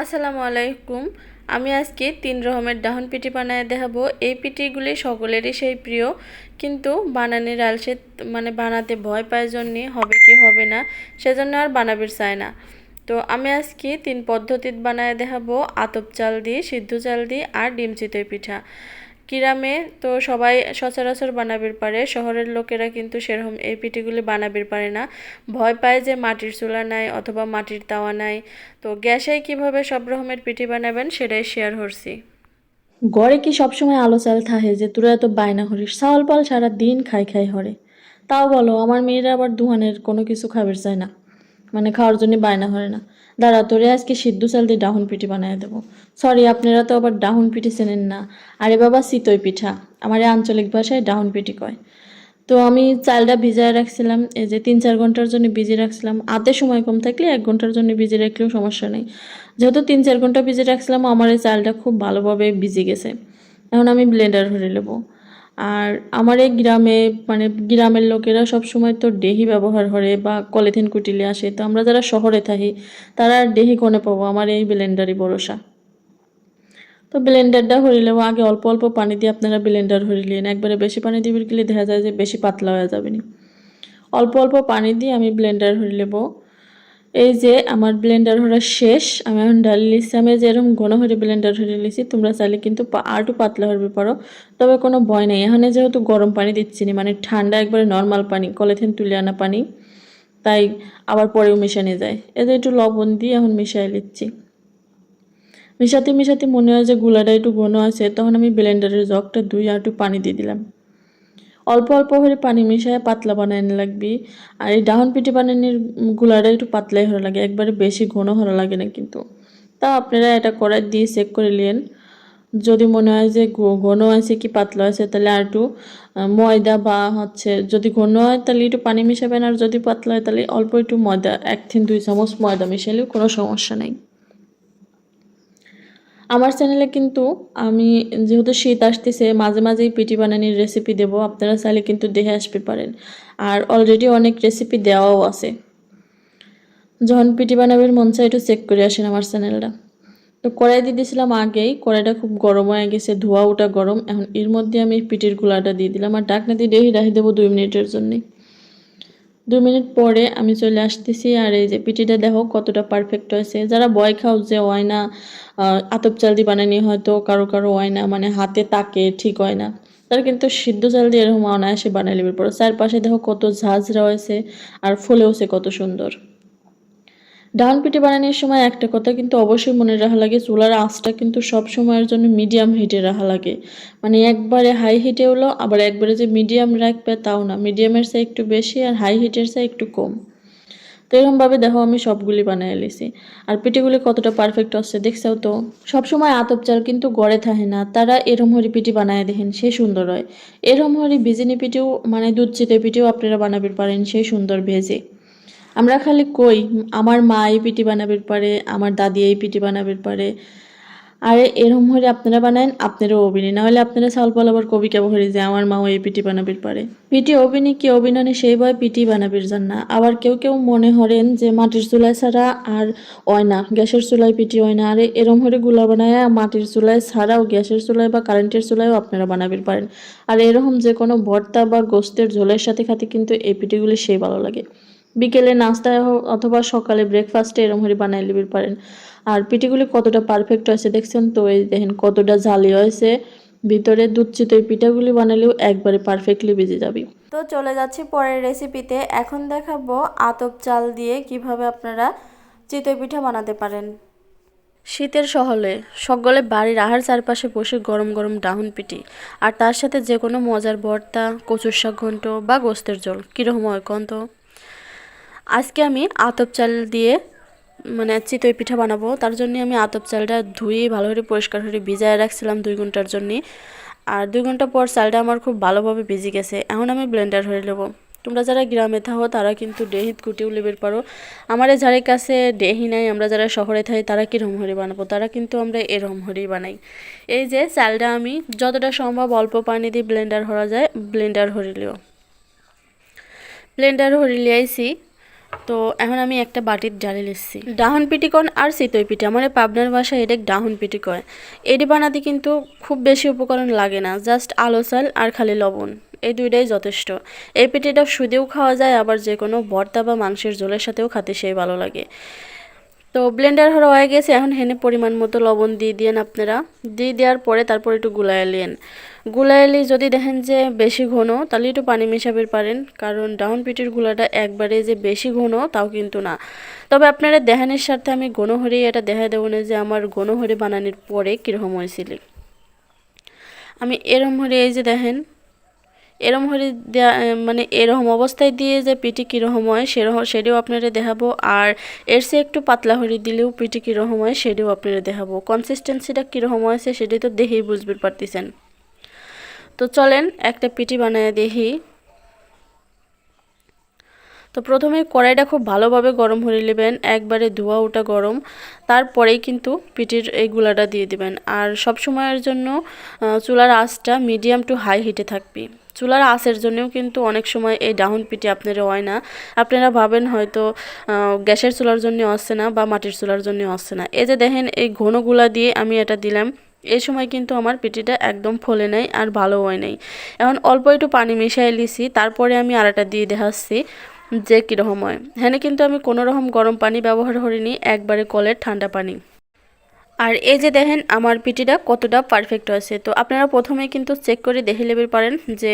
আসসালামু আলাইকুম। আমি আজকে তিন রকমের ডাহন পিঠি বানায় দেখাবো। এই পিঠিগুলি সকলেরই সেই প্রিয়। কিন্তু বানানির আলসে মানে বানাতে ভয় পায় জন্যে হবে কি হবে না, সেজন্য আর বানাবির চায় না। তো আমি আজকে তিন পদ্ধতিত বানায় দেখাবো। আতপ চাল দিয়ে, সিদ্ধ চাল দিয়ে আর ডিম চিতই পিঠা। গ্রামে তো সবাই সচরাচর বানাবির পারে। শহরের লোকেরা কিন্তু সেরকম এই পিঠিগুলি বানাবির পারে না। ভয় পায় যে মাটির চুলা নাই অথবা মাটির তাওয়া নাই। তো গ্যাসে কীভাবে সব রকমের পিঠি বানাবেন সেটাই শেয়ার করছি। গড়ে কি সবসময় আলো চাল থাহে যে তোরা এত বায়না করিস? চাউল পাল সারা দিন খাই খাই হরে। তাও বলো, আমার মেয়েরা আবার দুহানের কোনো কিছু খাবার চায় না। মানে খাওয়ার জন্য বায়না করে না। দাঁড়া, তোরে আজকে সিদ্ধ চাল দিয়ে ডাহুন পিঠি বানিয়ে দেবো। সরি আপনারা তো আবার ডাহুন পিঠে চেনেন না। আরে বাবা চিতই পিঠা। আমার আঞ্চলিক ভাষায় ডাহুন পিঠি কয়। তো আমি চালটা ভিজায় রাখছিলাম, এই যে তিন চার ঘণ্টার জন্য ভিজিয়ে রাখছিলাম। আধে সময় কম থাকলে এক ঘণ্টার জন্য ভিজিয়ে রাখলেও সমস্যা নেই। যেহেতু তিন চার ঘণ্টা ভিজিয়ে রাখছিলাম, আমার এই চালটা খুব ভালোভাবে ভিজে গেছে। এখন আমি ব্লেন্ডার ভরে নেব। আর আমার এই গ্রামে মানে গ্রামের লোকেরা সব সময় তো ডেহি ব্যবহার করে বা কলেথিন কুটিলে আসে। তো আমরা যারা শহরে থাকি, তারা ডেহি কোনে পাবো? আমার এই ব্লেন্ডারই ভরসা। তো ব্লেন্ডারটা হরিলেও আগে অল্প অল্প পানি দিয়ে আপনারা ব্লেন্ডার হরিলেন একবারে বেশি পানি দিয়ে গেলে দেখা যায় যে বেশি পাতলা হয়ে যাবে না। অল্প অল্প পানি দিয়ে আমি ব্লেন্ডার হরি নেব। এই যে আমার ব্লেন্ডার হরা শেষ, আমি এখন ডালি লিখছি আমি যেরকম ঘন হরে ব্লেন্ডার হরে লিখছি তোমরা চাইলে কিন্তু পা- আর পাতলা হরবে পারো। তবে কোনো ভয় নেই। এখানে যেহেতু গরম পানি দিচ্ছি না মানে ঠান্ডা একবারে নর্মাল পানি, কলেথেন তুলে আনা পানি, তাই আবার পরেও মেশানো যায়। এদের একটু লবণ দিয়ে এখন মিশাই নিচ্ছি। মিশাতে মিশাতে মনে হয় যে গুলাটা একটু ঘন আছে, তখন আমি ব্লেন্ডারের জগটা দুই একটু পানি দিয়ে দিলাম। অল্প অল্প করে পানি মিশিয়ে পাতলা বানানো লাগবে। আর এই ডাহন পিঠে বানানির গুলাটা একটু পাতলাই হওয়া লাগে, একবারে বেশি ঘন হওয়া লাগে না কিন্তু। তা আপনারা এটা কড়াই দিয়ে চেক করে নিন যদি মনে হয় যে ঘন আছে কি পাতলা আছে, তাহলে আর একটু ময়দা বা হচ্ছে যদি ঘন হয়, তাহলে একটু পানি মিশাবেন। আর যদি পাতলা হয়, তাহলে অল্প একটু ময়দা, এক থেকে দুই চামচ ময়দা মিশালেও কোনো সমস্যা নেই। আমার চ্যানেলে কিন্তু আমি যেহেতু শীত আসতেছে, মাঝে মাঝেই পিটি বানানির রেসিপি দেবো। আপনারা চাইলে কিন্তু দেখে আসতে পারেন। আর অলরেডি অনেক রেসিপি দেওয়াও আছে। যখন পিটি বানাবের মন চাই একটু চেক করে আসেন আমার চ্যানেলটা তো কড়াই দিয়ে দিয়েছিলাম আগেই। কড়াইটা খুব গরম হয়ে গেছে, ধোয়া ওটা গরম। এখন এর মধ্যে আমি পিটির গুলাটা দিয়ে দিলাম। আর ডাকনা দিয়ে রেখে রাখি দেবো দুই মিনিটের জন্যে। দুই মিনিট পরে আমি চলে আসতেছি, আর এই যে পিঠিটা দেখো কতটা পারফেক্ট হয়েছে। যারা বয় খাও যে হয় না আতপ চাল দিয়ে বানানি হয়তো কারও কারও হয় না মানে হাতে তাকে ঠিক হয় না। তারা কিন্তু সিদ্ধ চাল দিয়ে এরকম অনায়াসে বানাই নেবে। পরে চারপাশে দেখো কত ঝাঁঝরা হয়েছে, আর ফুলেওছে কত সুন্দর। ডাউন পিঠে বানানোর সময় একটা কথা কিন্তু অবশ্যই মনে রাখা লাগে, চুলার আঁচটা কিন্তু সব সময়ের জন্য মিডিয়াম হিটে রাখা লাগে। মানে একবারে হাই হিটে হলো, আবার একবারে যে মিডিয়াম রাখবে তাও না। মিডিয়ামের চাই একটু বেশি আর হাই হিটের চাই একটু কম। তো এরকমভাবে দেখো আমি সবগুলি বানিয়ে লিছি আর পিঠিগুলি কতটা পারফেক্ট আসছে দেখছাও তো। সবসময় আতপ চাল কিন্তু গড়ে থাকে না। তারা এরম হরি পিঠি বানায় দেখেন, সে সুন্দর হয়। এরম হরি ভিজিনি পিঠেও মানে দুধ চিতে পিঠেও আপনারা বানাবে পারেন সেই সুন্দর ভেজে। আমরা খালি কই, আমার মা এই পিঠি বানাবের পারে, আমার দাদি এই পিঠি বানাবের পারে। আরে এরম হলে আপনারা বানান আপনারও অভিনি না হলে আপনারা চাউল পাল আবার কবি হরি যে আমার মাও এই পিঠি বানাবির পারে। পিঠি অভিনি কি অভিনয় সেই ভয় পিঠি বানাবির জান না আবার কেউ কেউ মনে হরেন যে মাটির চুলায় ছাড়া আর হয় না, গ্যাসের চুলায় পিটি হয় না। আরে এরম হরে গুলা বানায় মাটির চুলায় ছাড়াও গ্যাসের চুলায় বা কারেন্টের চুলায়ও আপনারা বানাবির পারেন। আর এরকম যে কোনো ভর্তা বা গোস্তের ঝোলের সাথে খাতে কিন্তু এই পিঠিগুলি সেই ভালো লাগে। বিকেলে নাস্তায় হোক অথবা সকালে ব্রেকফাস্টে এরম করে বানাই লিবির পারেন। আর পিঠিগুলি কতটা পারফেক্ট হয়েছে দেখছেন? তো এই দেখেন কতটা জালি হয়েছে। ভিতরে দুধ চিতই পিঠাগুলি বানালেও একবারে পারফেক্টলি বেজে যাবে। তো চলে যাচ্ছি পরের রেসিপিতে এখন দেখাবো আতপ চাল দিয়ে কীভাবে আপনারা চিতই পিঠা বানাতে পারেন। শীতের সহলে সকলে বাড়ির আহার চারপাশে বসে গরম গরম ডাহুন পিঠি। আর তার সাথে যে কোনো মজার ভর্তা কচুর শাক ঘন্ট বা গোস্তের জল কীরকম হয় কন তো? আজকে আমি আতপ চাল দিয়ে মানে চিতই পিঠা বানাবো। তার জন্য আমি আতপ চালটা ধুয়ে ভালো করে পরিষ্কার করে ভিজায় রাখছিলাম দুই ঘণ্টার জন্যে। আর দুই ঘণ্টা পর চালটা আমার খুব ভালোভাবে ভিজে গেছে। এখন আমি ব্লেন্ডার হয়ে নেব। তোমরা যারা গ্রামে থাকো, তারা কিন্তু ডেহিত কুটিও লেবের পারো। আমার যাদের কাছে ডেহি নাই, আমরা যারা শহরে থাকি তারা কীরকম হরি বানাবো? তারা কিন্তু আমরা এরকম হরি বানাই। এই যে চালটা আমি যতটা সম্ভব অল্প পানি দিয়ে ব্লেন্ডার হরা যায় ব্লেন্ডার হরিলেও। ব্লেন্ডার হরিলে আইসি তো এখন আমি একটা বাটির ডালে লিখছি ডাহন পিটি কন আর চিতই পিঠে আমার পাবনার বাসায় এটা ডাহন পিটি কয়। এটি বানাতে কিন্তু খুব বেশি উপকরণ লাগে না, জাস্ট আলো, চাল আর খালি লবণ, এই দুইটাই যথেষ্ট। এই পিঠেটা সুদেও খাওয়া যায়, আবার যে কোনো ভর্তা বা মাংসের ঝোলের সাথেও খাতে সেই ভালো লাগে। তো ব্লেন্ডার হয়ে গেছে, এখন হেনে পরিমাণ মতো লবণ দিয়ে দিয়েন আপনারা। দিয়ে দেওয়ার পরে তারপর একটু গুলায় লিয়েন গুলায় যদি দেখেন যে বেশি ঘন, তাহলে একটু পানি মেশাবে পারেন, কারণ ডাউন পিটির গুলাটা একবারে যে বেশি ঘন, তাও কিন্তু না। তবে আপনারা দেহানের সাথে আমি ঘন গণহরি এটা দেখা দেবো না যে আমার গণহরি বানানোর পরে কীরকম হয়েছিল। আমি এরম হরে এই যে দেখেন এরম দেয়া মানে এরকম অবস্থায় দিয়ে যে পিটি কীরকম হয় সেরকম সেটাও আপনারা দেখাবো। আর এর সে একটু পাতলা হরে দিলেও পিটি কীরকম হয় সেটাও আপনারা দেখাবো। কনসিস্টেন্সিটা কীরকম হয়েছে সেটাই তো দেখেই বুঝতে পারতেছেন। তো চলেন একটা পিটি বানায় দেখি। তো প্রথমে কড়াইটা খুব ভালোভাবে গরম হয়ে নেবেন, একবারে ধোয়া ওটা গরম। তারপরেই কিন্তু পিটির এই গুলাটা দিয়ে দিবেন। আর সব সময়ের জন্য চুলার আঁচটা মিডিয়াম টু হাই হিটে থাকবে। চুলার আঁচের জন্যও কিন্তু অনেক সময় এই ডাউন পিটি আপনারা হয় না। আপনারা ভাবেন হয়তো গ্যাসের চুলার জন্য আসছে না বা মাটির চুলার জন্য আসছে না। এই যে দেখেন, এই ঘনগুলা দিয়ে আমি এটা দিলাম। এই সময় কিন্তু আমার পিটিটা একদম ফলে নাই আর ভালো হয় নাই। এখন অল্প একটু পানি মিশাই লিছি তারপরে আমি আরাটা দিয়ে দেখাচ্ছি যে কীরকম হয়। হ্যাঁ কিন্তু আমি কোনো রকম গরম পানি ব্যবহার করিনি, একবারে কলের ঠান্ডা পানি। আর এই যে দেখেন, আমার পিটিটা কতটা পারফেক্ট হয়েছে। তো আপনারা প্রথমে কিন্তু চেক করে দেখে নেবে পারেন যে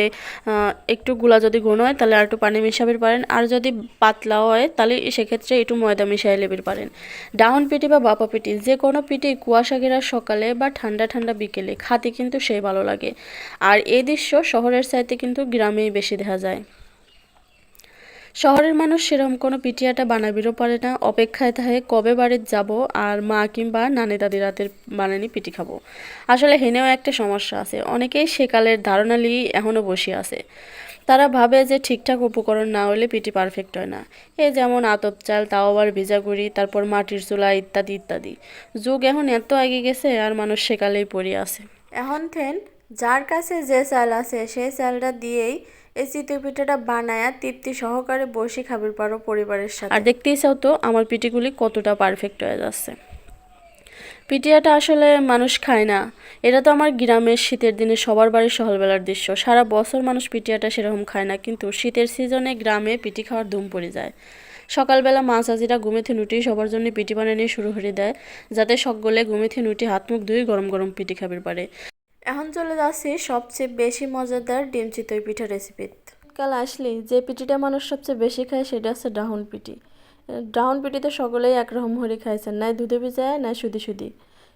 একটু গুলা যদি ঘন হয়, তাহলে আর একটু পানি মিশাবে পারেন। আর যদি পাতলা হয়, তাহলে সেক্ষেত্রে একটু ময়দা মিশাই নেবে পারেন। ডাউন পিটি বা বাপা পিটি, যে কোনো পিটি কুয়াশা ঘেরা সকালে বা ঠান্ডা ঠান্ডা বিকেলে খাতে কিন্তু সেই ভালো লাগে। আর এই দৃশ্য শহরের চাইতে কিন্তু গ্রামেই বেশি দেখা যায়। শহরের মানুষ সেরকম কোনো পিটিয়াটা বানাবিরও পারে না। অপেক্ষায় থাকে কবে বাড়ির যাব আর মা কিংবা নানি দাদি রাতের বানানি পিটি খাব। আসলে হেনেও একটা সমস্যা আছে। অনেকেই সেকালের ধারণা নিয়েই এখনও বসে আছে। তারা ভাবে যে ঠিকঠাক উপকরণ না হলে পিটি পারফেক্ট হয় না। এ যেমন আতপ চাল, তাও আবার ভিজাগুড়ি, তারপর মাটির চুলা ইত্যাদি ইত্যাদি। যুগ এখন এত এগিয়ে গেছে আর মানুষ সেকালেই পড়ে আছে। এখন থেন, যার কাছে যে চাল আছে সেই চালটা দিয়েই এই চিতই পিঠাটা বানায়া তৃপ্তি সহকারে বসে খাবার পারো পরিবারের সাথে। আর দেখতেই চাও তো, আমার পিঠিগুলি কতটা পারফেক্ট হয়ে যাচ্ছে। পিটিয়াটা আসলে মানুষ খায় না। এটা তো আমার গ্রামের শীতের দিনে সবার বাড়ির সকালবেলার দৃশ্য। সারা বছর মানুষ পিটিয়াটা সেরকম খায় না, কিন্তু শীতের সিজনে গ্রামে পিটি খাওয়ার ধুম পড়ে যায়। সকালবেলা মা চাচিরা গুমেথি নুটি সবার জন্য পিটি বানিয়ে শুরু করে দেয়, যাতে সকলে ঘুমে থেকে নুটি হাত মুখ ধুয়ে গরম গরম পিটি খাবার পারে। এখন চলে যাচ্ছি সবচেয়ে বেশি মজাদার ডিম চিতই পিঠা রেসিপি কাল আসলে যে পিঠিটা মানুষ সবচেয়ে বেশি খায় সেটা হচ্ছে ডাউন পিঠি। ডাউন পিঠি তো সকলেই একরকম হরে খাইছেন, নাই দুধে ভিজায়, নাই সুদি সুদি।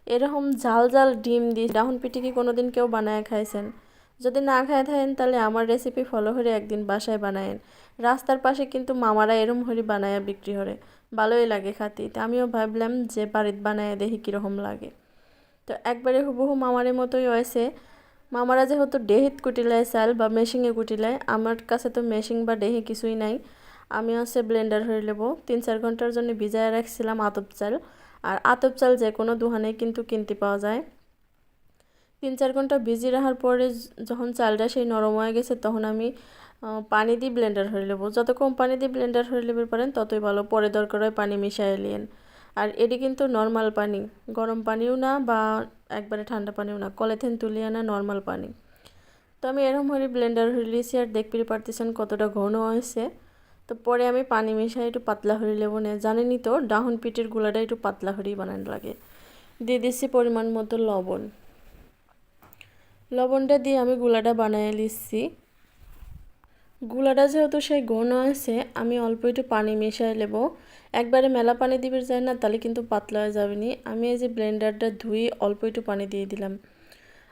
এরকম জাল জাল ডিম দিয়ে ডাউন পিঠি কি কোনোদিন কেউ বানায় খাইছেন? যদি না খায় থাকেন, তাহলে আমার রেসিপি ফলো করে একদিন বাসায় বানায়েন। রাস্তার পাশে কিন্তু মামারা এরম হরি বানায়া বিক্রি করে। ভালোই লাগে খাতি। তা আমিও ভাবলাম যে বাড়িতে বানায় দেখি কীরকম লাগে। তো একবারে হুবহু মামারের মতোই হয়েছে। মামারা যেহেতু ডেহিত কুটিলায় চাল বা মেশিনে কুটিলায়, আমার কাছে তো মেশিন বা ডেহি কিছুই নাই। আমি হচ্ছে ব্লেন্ডার হয়ে নেব। তিন চার ঘণ্টার জন্য ভিজায় রাখছিলাম আতপ চাল। আর আতপ চাল যে কোনো দোকানে কিন্তু কিনতে পাওয়া যায়। তিন চার ঘণ্টা ভিজিয়ে রাখার পরে যখন চালটা সেই নরম হয়ে গেছে, তখন আমি পানি দিয়ে ব্লেন্ডার হয়ে নেব। যত কম পানি দিয়ে ব্লেন্ডার হয়ে নেবে পারেন, ততই ভালো। পরে দরকার হয় পানি মিশিয়ে নিয়েন। আর এটি কিন্তু নর্মাল পানি। গরম পানিও না বা একবারে ঠান্ডা পানিও না। কলেথেন তুলে আনা নর্মাল পানি। তো আমি এরকম হলে ব্লেন্ডার হইলেছি আর দেখতে পারতেছেন কতটা ঘন হয়েছে। তো পরে আমি পানি মিশাই একটু পাতলা হরি লেবো না জানেনই তো ডাহন পিঠের গুলাটা একটু পাতলা হরি বানানো লাগে। দিয়ে দিচ্ছি পরিমাণ মতো লবণ। লবণটা দিয়ে আমি গুলাটা বানিয়ে নিচ্ছি। গুলাটা যেহেতু সেই ঘন আছে আমি অল্প একটু পানি মিশাই নেব। একবারে মেলা পানি দিবে যায় না, তাহলে কিন্তু পাতলা হয়ে যাবে নি। আমি এই যে ব্লেন্ডারটা ধুয়ে অল্প একটু পানি দিয়ে দিলাম।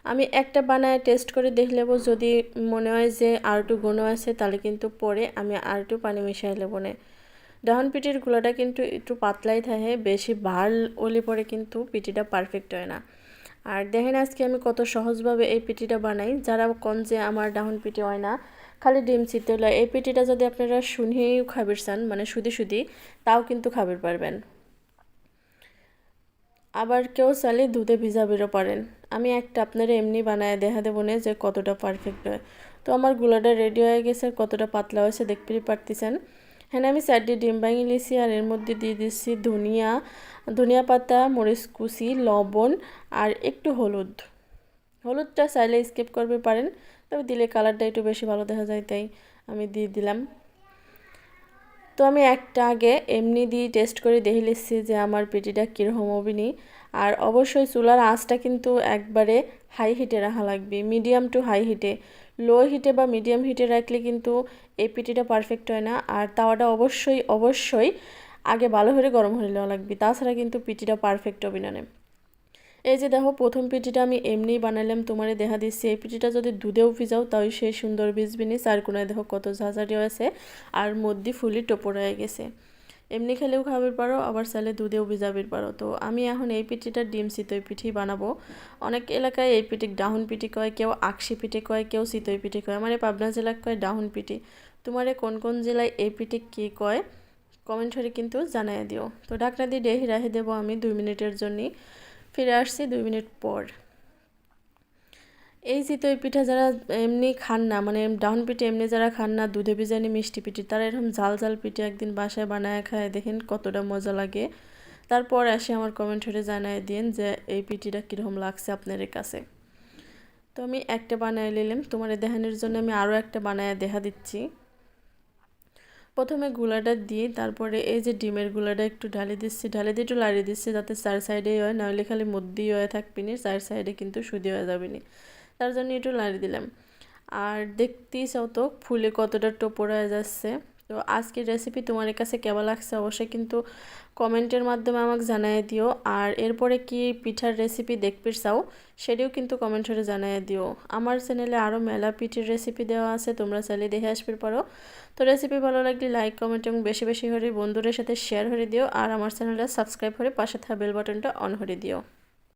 আমি একটা বানায় টেস্ট করে দেখে নেব যদি মনে হয় যে আর একটু ঘন আছে, তাহলে কিন্তু পরে আমি আর একটু পানি মিশাই নেব না। ডাহন পিঠির গুলাটা কিন্তু একটু পাতলাই থাকে, বেশি ভালো ওলে পরে কিন্তু পিঠিটা পারফেক্ট হয় না। আর দেখেন আজকে আমি কত সহজভাবে এই পিঠিটা বানাই। যারা কন যে আমার ডাহন পিঠি হয় না খালি ডিম চিতে হলো এই পিঠিটা যদি আপনারা শুনিয়েও খাবার চান মানে শুধু সুদি তাও কিন্তু খাবার পারবেন। আবার কেউ চাইলে দুধে ভিজাবেরও পারেন। আমি একটা আপনারা এমনি বানায় দেখা দেবো না যে কতটা পারফেক্ট হয়। তো আমার গুলাটা রেডি হয়ে গেছে আর কতটা পাতলা হয়েছে দেখতেই পারতেছেন। হ্যাঁ আমি চারটি ডিম ভাঙি লিছি আর এর মধ্যে দিয়ে দিচ্ছি ধনিয়া ধনিয়া পাতা, মরিচ কুচি, লবণ, আর একটু হলুদ। হলুদটা চাইলে স্কিপ করবে পারেন। তবে দিলে কালারটা একটু বেশি ভালো দেখা যায়, তাই আমি দিয়ে দিলাম। তো আমি একটা আগে এমনি দিয়ে টেস্ট করে দেখে নিচ্ছি যে আমার পেটিটা কীরকম হবিনি আর অবশ্যই চুলার আঁচটা কিন্তু একবারে হাই হিটে রাখা লাগবে মিডিয়াম টু হাই হিটে লো হিটে বা মিডিয়াম হিটে রাখলে কিন্তু এই পিটিটা পারফেক্ট হয় না। আর তাওয়াটা অবশ্যই অবশ্যই আগে ভালো করে গরম হয়ে নেওয়া লাগবে, তাছাড়া কিন্তু পিটিটা পারফেক্ট হবে না। এই যে দেখো, প্রথম পিঠিটা আমি এমনিই বানালাম তোমারে দেখা দিচ্ছি। এই পিঠিটা যদি দুধেও ভিজাও তাই সে সুন্দর ভিজবিনি চার কোনায় দেখো কত ঝাঁঝারি হয়েছে আর মধ্যে ফুলি টোপর হয়ে গেছে। এমনি খেলেও খাবার পারো, আবার চাইলে দুধেও ভিজাবির পারো। তো আমি এখন এই পিঠিটা ডিম চিতই পিঠি বানাবো। অনেক এলাকায় এই পিঠি ডাহুন পিঠি কয়, কেউ আকশি পিঠি কয়, কেউ চিতই পিঠি কয় মানে পাবনা জেলায় কয় ডাহুন পিঠি। তোমারে কোন কোন জেলায় এই পিঠি কী কয় কমেন্ট করে কিন্তু জানাই দিও। তো ঢাকনা দিয়ে ডেহি রাখে দেবো আমি দুই মিনিটের জন্যই ফিরে আসছি দুই মিনিট পর। এই চিতই পিঠা যারা এমনি খান না মানে ডাউন পিঠে এমনি যারা খান না, দুধে ভিজানি মিষ্টি পিঠি, তারা এরকম ঝাল ঝাল পিঠে একদিন বাসায় বানায় খায়, দেখেন কতটা মজা লাগে। তারপর এসে আমার কমেন্ট করে জানাই দিন যে, এই পিঠিটা কীরকম লাগছে আপনাদের কাছে। তো আমি একটা বানায় নিলাম, তোমার দেখানোর জন্য আমি আরও একটা বানায় দেখা দিচ্ছি। প্রথমে গুলাটা দিয়ে তারপরে এই যে ডিমের গুলাটা একটু ঢালি দিচ্ছি, ঢালে দিয়ে একটু লাড়িয়ে দিচ্ছি যাতে চার সাইডেই হয়, নাহলে খালি মধ্যেই হয়ে থাকবি নি, চার সাইডে কিন্তু সুদি হয়ে যাবে নি। তার জন্য একটু লাড়িয়ে দিলাম। আর দেখতেই চাও তো ফুলে কতটা টোপর হয়ে যাচ্ছে। তো আজকের রেসিপি তোমার কাছে কেমন লাগছে অবশ্যই কিন্তু কমেন্টের মাধ্যমে আমাকে জানাই দিও। আর এরপরে কি পিঠার রেসিপি দেখতে চাও, সেটিও কিন্তু কমেন্ট করে জানাই দিও। আমার চ্যানেলে আরও মেলা পিঠের রেসিপি দেওয়া আছে, তোমরা চাইলে দেখে আসবে পারো। তো রেসিপি ভালো লাগলে লাইক কমেন্ট এবং বেশি বেশি করে বন্ধুদের সাথে শেয়ার করে দিও। আর আমার চ্যানেলটা সাবস্ক্রাইব করে পাশে থাকা বেল বাটনটা অন করে দিও।